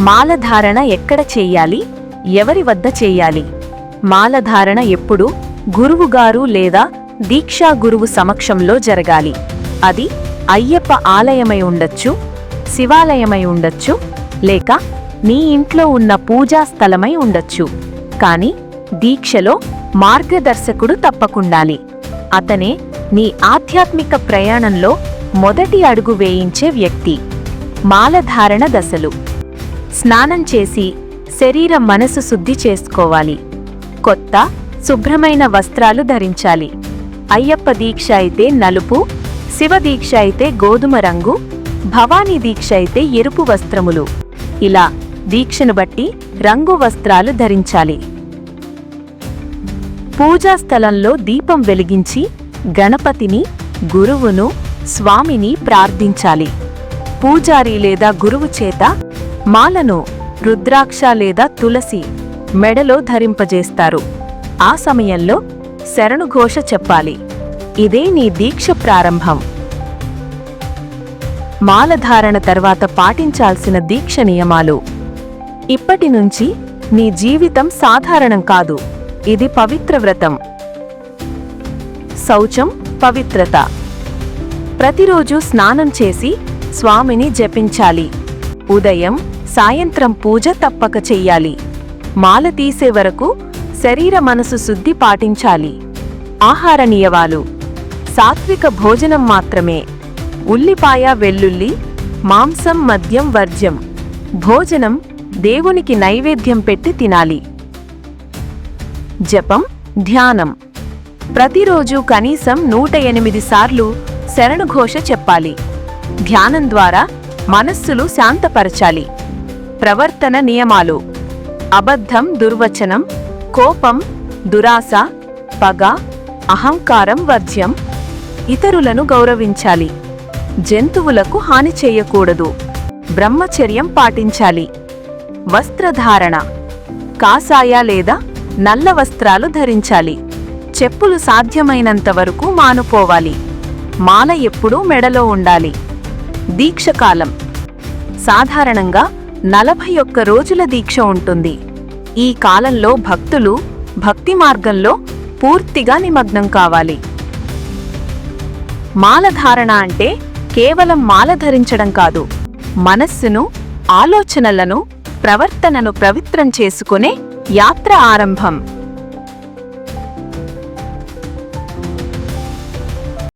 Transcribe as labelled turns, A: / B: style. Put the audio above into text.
A: మాలధారణ ఎక్కడ చేయాలి? ఎవరి వద్ద చేయాలి? మాలధారణ ఎప్పుడు? గురువుగారు లేదా దీక్షా గురువు సమక్షంలో జరగాలి. అది అయ్యప్ప ఆలయమై ఉండొచ్చు శివాలయమై ఉండొచ్చు లేక నీ ఇంట్లో ఉన్న పూజా స్థలమై ఉండొచ్చు. కాని దీక్షలో మార్గదర్శకుడు తప్పకుండాలి. అతనే నీ ఆధ్యాత్మిక ప్రయాణంలో మొదటి అడుగు వేయించే వ్యక్తి. మాలధారణ దశలు. స్నానం చేసి శరీర మనసు శుద్ధి చేసుకోవాలి. కొత్త శుభ్రమైన వస్త్రాలు ధరించాలి. అయ్యప్ప దీక్ష అయితే నలుపు శివ దీక్ష అయితే గోధుమ రంగు భవానీ దీక్ష అయితే ఎరుపు వస్త్రములు. ఇలా దీక్షను బట్టి రంగు వస్త్రాలు ధరించాలి. పూజా స్థలంలో దీపం వెలిగించి గణపతిని గురువును స్వామిని ప్రార్థించాలి. పూజారి లేదా గురువు చేత మాలను రుద్రాక్ష లేదా తులసి మెడలో ధరింపజేస్తారు. ఆ సమయంలో శరణుఘోష చెప్పాలి ఇదే నీ దీక్ష ప్రారంభం. మాలధారణ తర్వాత పాటించాల్సిన దీక్ష నియమాలు ఇప్పటి నుంచి నీ జీవితం సాధారణం కాదు ఇది పవిత్ర వ్రతం. శౌచం పవిత్రత. ప్రతిరోజు స్నానం చేసి స్వామిని జపించాలి. ఉదయం సాయంత్రం పూజ తప్పక చెయ్యాలి. మాల తీసే వరకు శరీర మనసు శుద్ధి పాటించాలి. ఆహార నియమాలు. సాత్విక భోజనం మాత్రమే. ఉల్లిపాయ వెల్లుల్లి మాంసం మద్యం వర్జ్యం. భోజనం దేవునికి నైవేద్యం పెట్టి తినాలి. జపం ధ్యానం. ప్రతిరోజు కనీసం నూట ఎనిమిది సార్లు శరణుఘోష చెప్పాలి. ధ్యానం ద్వారా మనస్సులు శాంతపరచాలి. ప్రవర్తన నియమాలు. అబద్ధం దుర్వచనం కోపం దురాశ పగ అహంకారం వర్జ్యం ఇతరులను గౌరవించాలి. జంతువులకు హాని చేయకూడదు. బ్రహ్మచర్యం పాటించాలి. వస్త్రధారణ. కాసాయ లేదా నల్ల వస్త్రాలు ధరించాలి. చెప్పులు సాధ్యమైనంత వరకు మానుకోవాలి. మాల ఎప్పుడూ మెడలో ఉండాలి. దీక్షకాలం. సాధారణంగా నలభై ఒక్క రోజుల దీక్ష ఉంటుంది. ఈ కాలంలో భక్తులు భక్తి మార్గంలో పూర్తిగా నిమగ్నం కావాలి. మాలధారణ అంటే కేవలం మాల ధరించడం కాదు. మనస్సును ఆలోచనలను ప్రవర్తనను పవిత్రం చేసుకునే యాత్ర ఆరంభం.